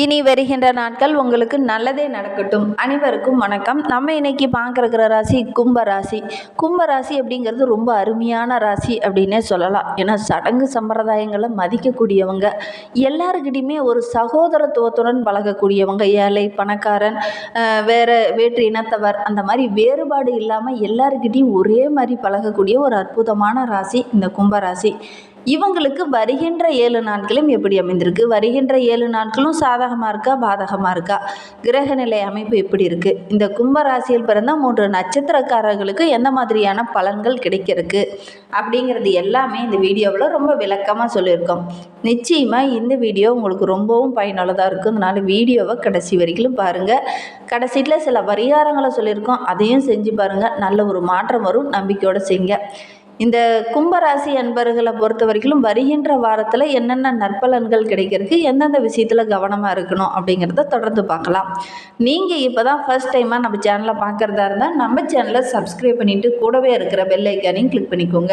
இனி வருகின்ற நாட்கள் உங்களுக்கு நல்லதே நடக்கட்டும். அனைவருக்கும் வணக்கம். நம்ம இன்னைக்கு பார்க்குற ராசி கும்ப ராசி. கும்ப ராசி அப்படிங்கிறது ரொம்ப அருமையான ராசி அப்படின்னே சொல்லலாம். ஏன்னா சடங்கு சம்பிரதாயங்களை மதிக்கக்கூடியவங்க எல்லாருக்கிட்டையுமே ஒரு சகோதரத்துவத்துடன் பழகக்கூடியவங்க ஏழை பணக்காரன் வேறு வேற்று இனத்தவர் அந்த மாதிரி வேறுபாடு இல்லாமல் எல்லாருக்கிட்டையும் ஒரே மாதிரி பழகக்கூடிய ஒரு அற்புதமான ராசி இந்த கும்ப ராசி. இவங்களுக்கு வருகின்ற ஏழு நாட்களும் எப்படி அமைந்திருக்கு? வருகின்ற ஏழு நாட்களும் சாதகமாக இருக்கா? பாதகமாக இருக்கா? கிரக நிலை அமைப்பு எப்படி இருக்குது இந்த கும்பராசியில் பிறந்த மூன்று நட்சத்திரக்காரர்களுக்கு எந்த மாதிரியான பலன்கள் கிடைக்கிறதுக்கு? அப்படிங்கிறது எல்லாமே இந்த வீடியோவில் ரொம்ப விளக்கமாக சொல்லியிருக்கோம். நிச்சயமாக இந்த வீடியோ உங்களுக்கு ரொம்பவும் பயனுள்ளதாக இருக்கும். அதனால் வீடியோவை கடைசி வரைக்கும் பாருங்கள் கடைசியில் சில பரிகாரங்களை சொல்லியிருக்கோம். அதையும் செஞ்சு பாருங்கள் நல்ல ஒரு மாற்றம் வரும். நம்பிக்கையோடு செய்யுங்க. இந்த கும்பராசி அன்பர்களை பொறுத்த வரைக்கும் வருகின்ற வாரத்தில் என்னென்ன நற்பலன்கள் கிடைக்கிறதுக்கு எந்தெந்த விஷயத்தில் கவனமாக இருக்கணும் அப்படிங்கிறத தொடர்ந்து பார்க்கலாம். நீங்கள் இப்போ தான் ஃபர்ஸ்ட் டைமாக நம்ம சேனலை பார்க்குறதா இருந்தால் நம்ம சேனலை சப்ஸ்கிரைப் பண்ணிவிட்டு கூடவே இருக்கிற பெல் ஐக்கானையும் கிளிக் பண்ணிக்கோங்க.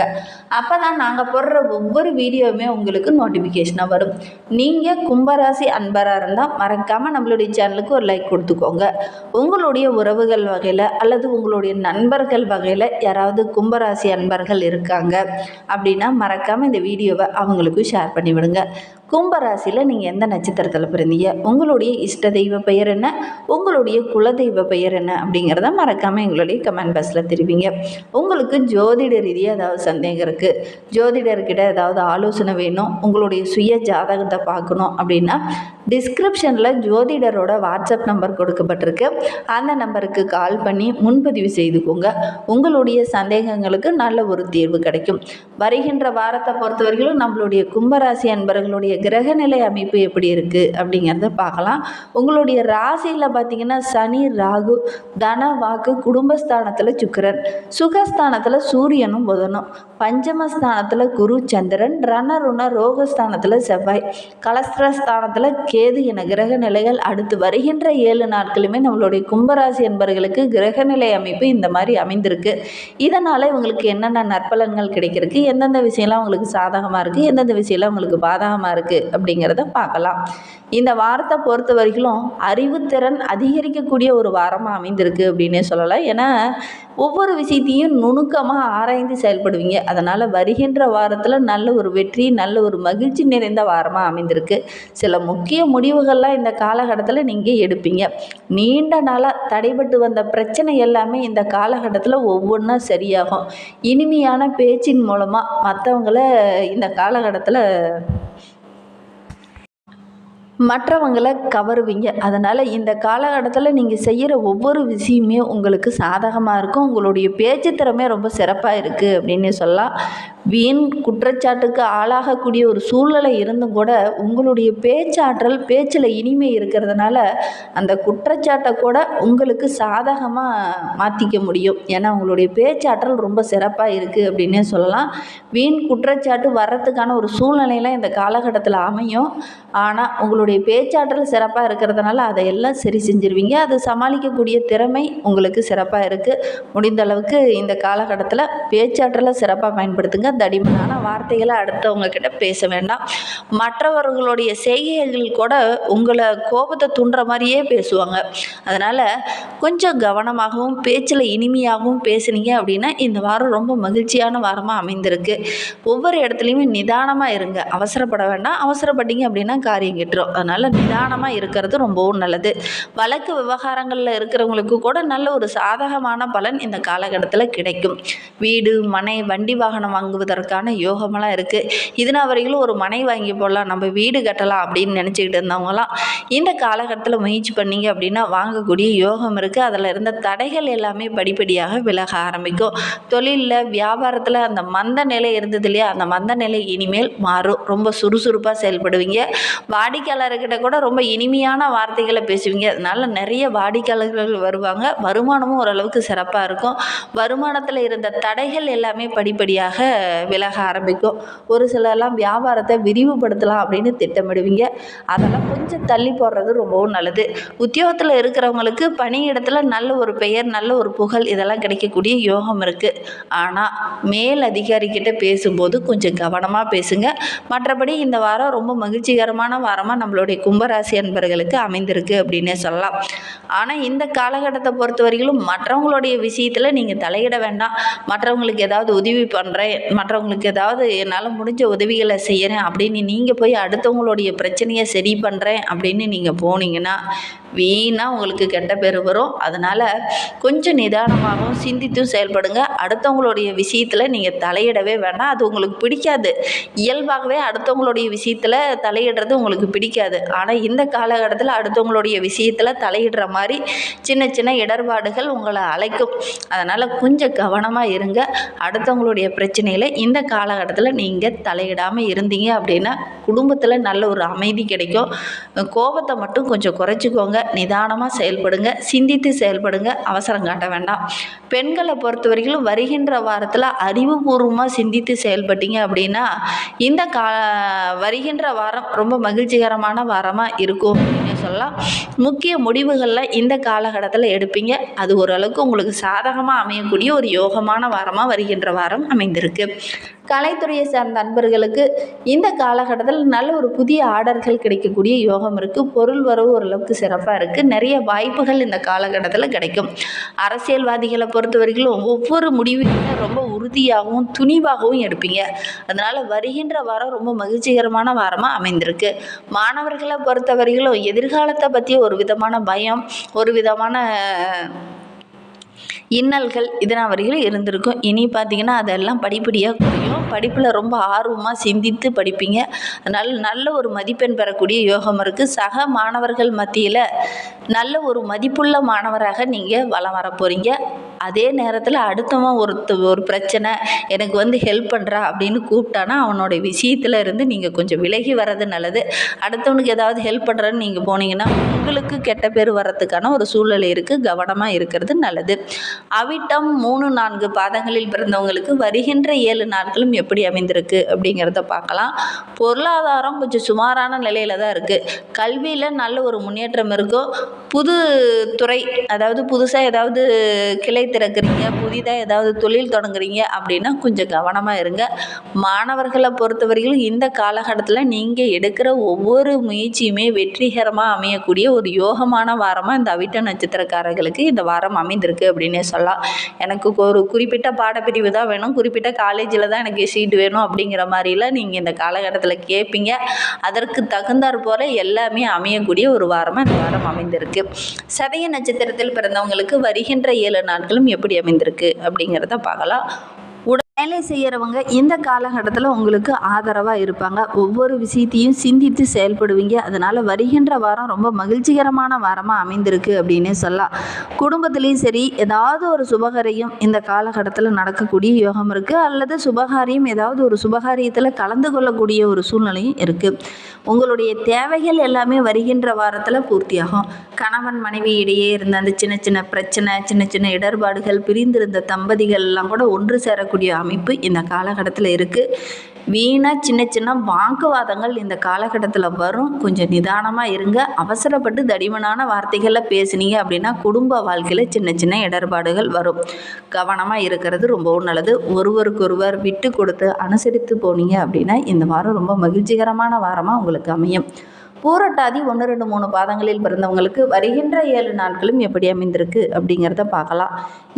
அப்போ தான் நாங்கள் போடுற ஒவ்வொரு வீடியோவுமே உங்களுக்கு நோட்டிஃபிகேஷனாக வரும். நீங்கள் கும்பராசி அன்பராக இருந்தால் மறக்காமல் நம்மளுடைய சேனலுக்கு ஒரு லைக் கொடுத்துக்கோங்க. உங்களுடைய உறவுகள் வகையில் அல்லது உங்களுடைய நண்பர்கள் வகையில் யாராவது கும்பராசி அன்பர்கள் இருக்காங்க. அப்படின்னா மறக்காமல் இந்த வீடியோவை அவங்களுக்கும் ஷேர் பண்ணிவிடுங்க. கும்பராசியில் நீங்கள் எந்த நட்சத்திரத்தில் பிறந்தீங்க? உங்களுடைய இஷ்ட தெய்வ பெயர் என்ன? உங்களுடைய குலதெய்வ பெயர் என்ன? அப்படிங்கிறத மறக்காமல் எங்களுடைய கமெண்ட் பாக்ஸில் தெரிவிங்க. உங்களுக்கு ஜோதிட ரீதியாக ஏதாவது சந்தேகம் இருக்குது ஜோதிடர்கிட்ட ஏதாவது ஆலோசனை வேணும்? உங்களுடைய சுய ஜாதகத்தை பார்க்கணும் அப்படின்னா டிஸ்கிரிப்ஷனில் ஜோதிடரோட வாட்ஸ்அப் நம்பர் கொடுக்கப்பட்டிருக்கு. அந்த நம்பருக்கு கால் பண்ணி முன்பதிவு செய்துக்கோங்க. உங்களுடைய சந்தேகங்களுக்கு நல்ல ஒரு தீர்வு கிடைக்கும். வருகின்ற வாரத்தை பொறுத்தவரையிலும் நம்மளுடைய கும்பராசி அன்பர்களுடைய கிரகநிலை அமைப்பு எப்படி இருக்குது அப்படிங்கிறத பார்க்கலாம். உங்களுடைய ராசியில் பார்த்தீங்கன்னா சனி ராகு தன வாக்கு குடும்பஸ்தானத்தில் சுக்கரன். சுகஸ்தானத்தில் சூரியனும் புதனும். பஞ்சமஸ்தானத்தில் குரு சந்திரன் ரணருண ரோகஸ்தானத்தில் செவ்வாய். கலஸ்திரஸ்தானத்தில் கேது என கிரக நிலைகள் அடுத்து வருகின்ற ஏழு நாட்களுமே நம்மளுடைய கும்பராசி என்பர்களுக்கு கிரகநிலை அமைப்பு இந்த மாதிரி அமைந்திருக்கு. இதனால் இவங்களுக்கு என்னென்ன நற்பலன்கள் கிடைக்கிறதுக்கு எந்தெந்த விஷயம்லாம் உங்களுக்கு சாதகமாக இருக்குது எந்தெந்த விஷயம்லாம் உங்களுக்கு பாதகமாக இருக்குது அப்படிங்கிறத பார்க்கலாம். இந்த வாரத்தை பொறுத்த வரைக்கும் அறிவுத்திறன் அதிகரிக்கக்கூடிய ஒரு வாரமாக அமைந்திருக்கு அப்படின்னே சொல்லலாம் ஏன்னா ஒவ்வொரு விஷயத்தையும் நுணுக்கமாக ஆராய்ந்து செயல்படுவீங்க. அதனால் வருகின்ற வாரத்தில் நல்ல ஒரு வெற்றி நல்ல ஒரு மகிழ்ச்சி நிறைந்த வாரமாக அமைந்திருக்கு. சில முக்கிய முடிவுகள்லாம் இந்த காலகட்டத்தில் நீங்கள் எடுப்பீங்க. நீண்ட நாளாக தடைபட்டு வந்த பிரச்சனை எல்லாமே இந்த காலகட்டத்தில் ஒவ்வொன்றா சரியாகும். இனிமையான பேச்சின் மூலமாக மற்றவங்கள இந்த காலகட்டத்தில் மற்றவங்களை கவருவீங்க. அதனால் இந்த காலகட்டத்தில் நீங்கள் செய்கிற ஒவ்வொரு விஷயமே உங்களுக்கு சாதகமாக இருக்கும். உங்களுடைய பேச்சு திறமை ரொம்ப சிறப்பாக இருக்குது அப்படின்னு சொல்லலாம். வீண் குற்றச்சாட்டுக்கு ஆளாகக்கூடிய ஒரு சூழ்நிலை இருந்தும் கூட உங்களுடைய பேச்சாற்றல் பேச்சில் இனிமை இருக்கிறதுனால அந்த குற்றச்சாட்டை கூட உங்களுக்கு சாதகமாக மாற்றிக்க முடியும். ஏன்னா உங்களுடைய பேச்சாற்றல் ரொம்ப சிறப்பாக இருக்குது அப்படின்னே சொல்லலாம். வீண் குற்றச்சாட்டு வர்றதுக்கான ஒரு சூழ்நிலையெல்லாம் இந்த காலகட்டத்தில் அமையும். ஆனால் உங்களுடைய பேச்சாற்றல் சிறப்பாக இருக்கிறதுனால அதையெல்லாம் சரி செஞ்சிருவீங்க. அதை சமாளிக்கக்கூடிய திறமை உங்களுக்கு சிறப்பாக இருக்குது முடிந்த அளவுக்கு இந்த காலகட்டத்தில் பேச்சாற்றலை சிறப்பாக பயன்படுத்துங்க. தடிமனான வார்த்தைகளை அடுத்தவங்க கிட்ட பேச வேண்டாம். மற்றவர்களுடைய செய்கைகள் கூட உங்களை கோபத்தை தூண்டுற மாதிரியே பேசுவாங்க. அதனால் கொஞ்சம் கவனமாகவும் பேச்சில் இனிமையாகவும் பேசுனீங்க அப்படின்னா இந்த வாரம் ரொம்ப மகிழ்ச்சியான வாரமாக அமைந்திருக்கு. ஒவ்வொரு இடத்துலையுமே நிதானமாக இருங்க. அவசரப்பட வேண்டாம். அவசரப்பட்டீங்க அப்படின்னா காரியம் கெட்டுரும். அதனால் நிதானமாக இருக்கிறது ரொம்பவும் நல்லது. வழக்கு விவகாரங்களில் இருக்கிறவங்களுக்கு கூட நல்ல ஒரு சாதகமான பலன் இந்த காலகட்டத்தில் கிடைக்கும். வீடு மனை வண்டி வாகனம் வாங்குவதற்கான யோகமெல்லாம் இருக்குது இதனால் வரையிலும் ஒரு மனை வாங்கி போடலாம் நம்ம வீடு கட்டலாம் அப்படின்னு நினச்சிக்கிட்டு இருந்தவங்களாம் இந்த காலகட்டத்தில் முயற்சி பண்ணீங்க அப்படின்னா வாங்கக்கூடிய யோகம் இருக்குது அதில் இருந்த தடைகள் எல்லாமே படிப்படியாக விலக ஆரம்பிக்கும். தொழிலில் வியாபாரத்தில் அந்த மந்த நிலை இருந்தது இல்லையா? அந்த மந்த நிலை இனிமேல் மாறும். ரொம்ப சுறுசுறுப்பாக செயல்படுவீங்க. வாடிக்கையாளர்கிட்ட கூட ரொம்ப இனிமையான வார்த்தைகளை பேசுவீங்க. அதனால நிறைய வாடிக்கையாளர்கள் வருவாங்க. வருமானமும் ஓரளவுக்கு சிறப்பாக இருக்கும். வருமானத்தில் இருந்த தடைகள் எல்லாமே படிப்படியாக விலக ஆரம்பிக்கும். ஒரு சிலர்லாம் வியாபாரத்தை விரிவுபடுத்தலாம் அப்படின்னு திட்டமிடுவீங்க. அதெல்லாம் கொஞ்சம் தள்ளி போடுறது ரொம்பவும் நல்லது. உத்தியோகத்தில் இருக்கிறவங்களுக்கு பணியிடத்தில் நல்ல ஒரு பெயர் நல்ல ஒரு புகழ் இதெல்லாம் கிடைக்கக்கூடிய யோகம் இருக்குது ஆனால் மேல் அதிகாரிக்கிட்ட பேசும்போது கொஞ்சம் கவனமாக பேசுங்க. மற்றபடி இந்த வாரம் ரொம்ப மகிழ்ச்சிகரமான வாரமாக நம்மளுடைய கும்பராசி அன்பர்களுக்கு அமைந்திருக்கு அப்படின்னே சொல்லலாம். ஆனால் இந்த காலகட்டத்தை பொறுத்த வரையிலும் மற்றவங்களுடைய விஷயத்தில் நீங்கள் தலையிட வேண்டாம். மற்றவங்களுக்கு ஏதாவது உதவி பண்ணுறேன் மற்றவங்களுக்கு ஏதாவது என்னால் முடிஞ்ச உதவிகளை செய்கிறேன் அப்படின்னு நீங்கள் போய் அடுத்தவங்களுடைய பிரச்சனையை சரி பண்ணுறேன் அப்படின்னு நீங்கள் போனீங்கன்னா வீணாக உங்களுக்கு கெட்ட பேர் வரும். அதனால் கொஞ்சம் நிதானமாகவும் சிந்தித்தும் செயல்படுங்க. அடுத்தவங்களுடைய விஷயத்தில் நீங்கள் தலையிடவே வேண்டாம் அது உங்களுக்கு பிடிக்காது. இயல்பாகவே அடுத்தவங்களுடைய விஷயத்தில் தலையிடுறது உங்களுக்கு பிடிக்காது. ஆனால் இந்த காலகட்டத்தில் அடுத்தவங்களுடைய விஷயத்தில் தலையிடுற மாதிரி சின்ன சின்ன இடர்பாடுகள் உங்களை அழைக்கும். அதனால் கொஞ்சம் கவனமாக இருங்க. அடுத்தவங்களுடைய பிரச்சனையில் இந்த காலகட்டத்தில் நீங்கள் தலையிடாமல் இருந்தீங்க அப்படின்னா குடும்பத்தில் நல்ல ஒரு அமைதி கிடைக்கும். கோபத்தை மட்டும் கொஞ்சம் குறைச்சிக்கோங்க. நிதானமாக செயல்படுங்க சிந்தித்து செயல்படுங்க அவசரம் காட்ட வேண்டாம். பெண்களை பொறுத்த வரைக்கும் வருகின்ற வாரத்தில் அறிவுபூர்வமாக சிந்தித்து செயல்பட்டீங்க அப்படின்னா இந்த கா வருகின்ற வாரம் ரொம்ப மகிழ்ச்சிகரமான வாரமாக இருக்கும் அப்படின்னு சொல்லலாம். முக்கிய முடிவுகளில் இந்த காலகட்டத்தில் எடுப்பீங்க. அது ஓரளவுக்கு உங்களுக்கு சாதகமாக அமையக்கூடிய ஒரு யோகமான வாரமாக வருகின்ற வாரம் அமைந்திருக்கு. கலைத்துறையை சார்ந்த நண்பர்களுக்கு இந்த காலகட்டத்தில் நல்ல ஒரு புதிய ஆர்டர்கள் கிடைக்கக்கூடிய யோகம் இருக்குது பொருள் வரவு ஓரளவுக்கு சிறப்பாக இருக்குது நிறைய வாய்ப்புகள் இந்த காலகட்டத்தில் கிடைக்கும். அரசியல்வாதிகளை பொறுத்த வரைக்கும் ஒவ்வொரு முடிவுகளுமே ரொம்ப உறுதியாகவும் துணிவாகவும் எடுப்பீங்க. அதனால் வருகின்ற வாரம் ரொம்ப மகிழ்ச்சிகரமான வாரமாக அமைந்திருக்கு. மாணவர்களை பொறுத்த வரைக்கும் எதிர்காலத்தை பற்றி ஒரு விதமான பயம் ஒரு விதமான இன்னல்கள் இதனால் வரைக்கும் இருந்திருக்கும். இனி பார்த்தீங்கன்னா அதெல்லாம் படிப்படியாக குறையும். படிப்பில் ரொம்ப ஆர்வமாக சிந்தித்து படிப்பீங்க. அதனால் நல்ல ஒரு மதிப்பெண் பெறக்கூடிய யோகம் இருக்குது சக மாணவர்கள் மத்தியில் நல்ல ஒரு மதிப்புள்ள மாணவராக நீங்கள் வலம் வர போகிறீங்க அதே நேரத்தில் அடுத்தவன் ஒருத்த ஒரு பிரச்சனை எனக்கு வந்து ஹெல்ப் பண்ணுறா அப்படின்னு கூப்பிட்டானா அவனோட விஷயத்தில் இருந்து நீங்கள் கொஞ்சம் விலகி வர்றது நல்லது. அடுத்தவனுக்கு ஏதாவது ஹெல்ப் பண்ணுறேன்னு நீங்கள் போனீங்கன்னா உங்களுக்கு கெட்ட பேர் வர்றதுக்கான ஒரு சூழ்நிலை இருக்குது கவனமாக இருக்கிறது நல்லது. அவிட்டம் மூணு நான்கு பாதங்களில் பிறந்தவங்களுக்கு வருகின்ற ஏழு நாட்களும் எப்படி அமைந்திருக்கு அப்படிங்கிறத பார்க்கலாம். பொருளாதாரம் கொஞ்சம் சுமாரான நிலையில தான் இருக்குது கல்வியில் நல்ல ஒரு முன்னேற்றம் இருக்கும். புது துறை அதாவது புதுசாக ஏதாவது கிளை திறக்கிறீங்க புதிதாக ஏதாவது தொழில் தொடங்குறீங்க அப்படின்னா கொஞ்சம் கவனமாக இருங்க. மாணவர்களை பொறுத்தவரையிலும் இந்த காலகட்டத்தில் நீங்கள் எடுக்கிற ஒவ்வொரு முயற்சியுமே வெற்றிகரமாக அமையக்கூடிய ஒரு யோகமான வாரமாக இந்த அவிட்ட நட்சத்திரக்காரர்களுக்கு இந்த வாரம் அமைந்திருக்கு அப்படின்னே சொல்லலாம். எனக்கு ஒரு குறிப்பிட்ட பாடப்பிரிவு தான் வேணும் குறிப்பிட்ட காலேஜில் தான் எனக்கு சீட் வேணும் அப்படிங்கிற மாதிரிலாம் நீங்கள் இந்த காலகட்டத்தில் கேட்பீங்க அதற்கு தகுந்தாற் போல் எல்லாமே அமையக்கூடிய ஒரு வாரமாக இந்த வாரம் அமைந்திருக்கு. சதய நட்சத்திரத்தில் பிறந்தவங்களுக்கு வருகின்ற ஏழு நாட்கள் எப்படி அமைந்திருக்கு அப்படிங்கிறத பார்க்கலாம். வேலை செய்கிறவங்க இந்த காலகட்டத்தில் உங்களுக்கு ஆதரவாக இருப்பாங்க. ஒவ்வொரு விஷயத்தையும் சிந்தித்து செயல்படுவீங்க. அதனால் வருகின்ற வாரம் ரொம்ப மகிழ்ச்சிகரமான வாரமாக அமைந்திருக்கு அப்படின்னே சொல்லலாம். குடும்பத்துலேயும் சரி ஏதாவது ஒரு சுபகாரியம் இந்த காலகட்டத்தில் நடக்கக்கூடிய யோகம் இருக்குது அல்லது சுபகாரியம் ஏதாவது ஒரு சுபகாரியத்தில் கலந்து கொள்ளக்கூடிய ஒரு சூழ்நிலையும் இருக்குது உங்களுடைய தேவைகள் எல்லாமே வருகின்ற வாரத்தில் பூர்த்தியாகும். கணவன் மனைவி இடையே இருந்த அந்த சின்ன சின்ன பிரச்சனை சின்ன சின்ன இடர்பாடுகள் பிரிந்திருந்த தம்பதிகள் எல்லாம் கூட ஒன்று சேரக்கூடிய அமைப்பு இந்த காலகட்டத்தில் இருக்குது வீணாக சின்ன சின்ன வாக்குவாதங்கள் இந்த காலகட்டத்தில் வரும். கொஞ்சம் நிதானமாக இருங்க. அவசரப்பட்டு தடிமனான வார்த்தைகளில் பேசுனீங்க அப்படின்னா குடும்ப வாழ்க்கையில் சின்ன சின்ன இடர்பாடுகள் வரும். கவனமாக இருக்கிறது ரொம்பவும் நல்லது. ஒருவருக்கொருவர் விட்டு கொடுத்து அனுசரித்து போனீங்க அப்படின்னா இந்த வாரம் ரொம்ப மகிழ்ச்சிகரமான வாரமாக உங்களுக்கு அமையும். பூரட்டாதி ஒன்று ரெண்டு மூணு பாதங்களில் பிறந்தவங்களுக்கு வருகின்ற ஏழு நாட்களும் எப்படி அமைந்திருக்கு அப்படிங்கிறத பார்க்கலாம்.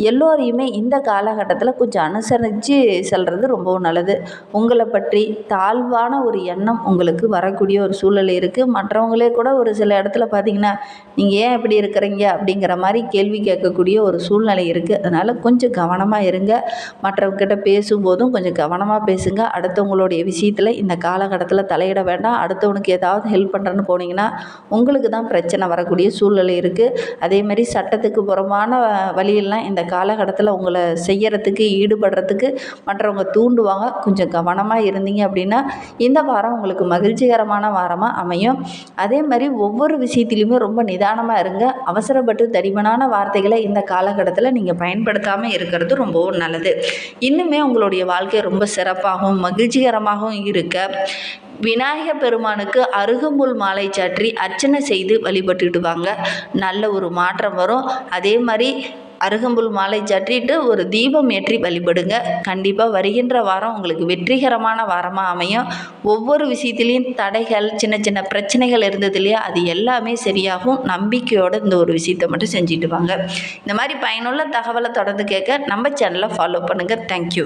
எல்லோரையுமே இந்த காலகட்டத்தில் கொஞ்சம் அனுசரித்து செல்வது ரொம்பவும் நல்லது. உங்களை பற்றி தாழ்வான ஒரு எண்ணம் உங்களுக்கு வரக்கூடிய ஒரு சூழ்நிலை இருக்குது மற்றவங்களே கூட ஒரு சில இடத்துல பார்த்தீங்கன்னா நீங்கள் ஏன் இப்படி இருக்கிறீங்க? அப்படிங்கிற மாதிரி கேள்வி கேட்கக்கூடிய ஒரு சூழ்நிலை இருக்குது அதனால் கொஞ்சம் கவனமாக இருங்க. மற்றவங்கிட்ட பேசும்போதும் கொஞ்சம் கவனமாக பேசுங்க. அடுத்தவங்களுடைய விஷயத்தில் இந்த காலகட்டத்தில் தலையிட வேண்டாம். அடுத்தவனுக்கு ஏதாவது ஹெல்ப் பண்ணுற பண்ணுறேன்னு போனீங்கன்னா உங்களுக்கு தான் பிரச்சனை வரக்கூடிய சூழ்நிலை இருக்குது அதே மாதிரி சட்டத்துக்கு புறம்பான வழியெல்லாம் இந்த காலகட்டத்தில் உங்களை செய்யறதுக்கு ஈடுபடுறதுக்கு மற்றவங்க தூண்டுவாங்க. கொஞ்சம் கவனமாக இருந்தீங்க அப்படின்னா இந்த வாரம் உங்களுக்கு மகிழ்ச்சிகரமான வாரமாக அமையும். அதே மாதிரி ஒவ்வொரு விஷயத்துலையுமே ரொம்ப நிதானமாக இருங்க. அவசரப்பட்டு தடிமனான வார்த்தைகளை இந்த காலகட்டத்தில் நீங்கள் பயன்படுத்தாமல் இருக்கிறது ரொம்பவும் நல்லது. இன்னுமே உங்களுடைய வாழ்க்கை ரொம்ப சிறப்பாகவும் மகிழ்ச்சிகரமாகவும் இருக்க விநாயக பெருமானுக்கு அருகம்புல் மாலை சாற்றி அர்ச்சனை செய்து வழிபட்டுட்டு வாங்க நல்ல ஒரு மாற்றம் வரும். அதே மாதிரி அருகம்புல் மாலை சாற்றிட்டு ஒரு தீபம் ஏற்றி வழிபடுங்க. கண்டிப்பாக வருகின்ற வாரம் உங்களுக்கு வெற்றிகரமான வாரமாக அமையும். ஒவ்வொரு விஷயத்துலேயும் தடைகள் சின்ன சின்ன பிரச்சனைகள் இருந்தது இல்லையா? அது எல்லாமே சரியாகும். நம்பிக்கையோடு இந்த ஒரு விஷயத்தை மட்டும் செஞ்சுட்டு வாங்க. இந்த மாதிரி பயனுள்ள தகவலை தொடர்ந்து கேட்க நம்ம சேனலை ஃபாலோ பண்ணுங்கள் தேங்க்யூ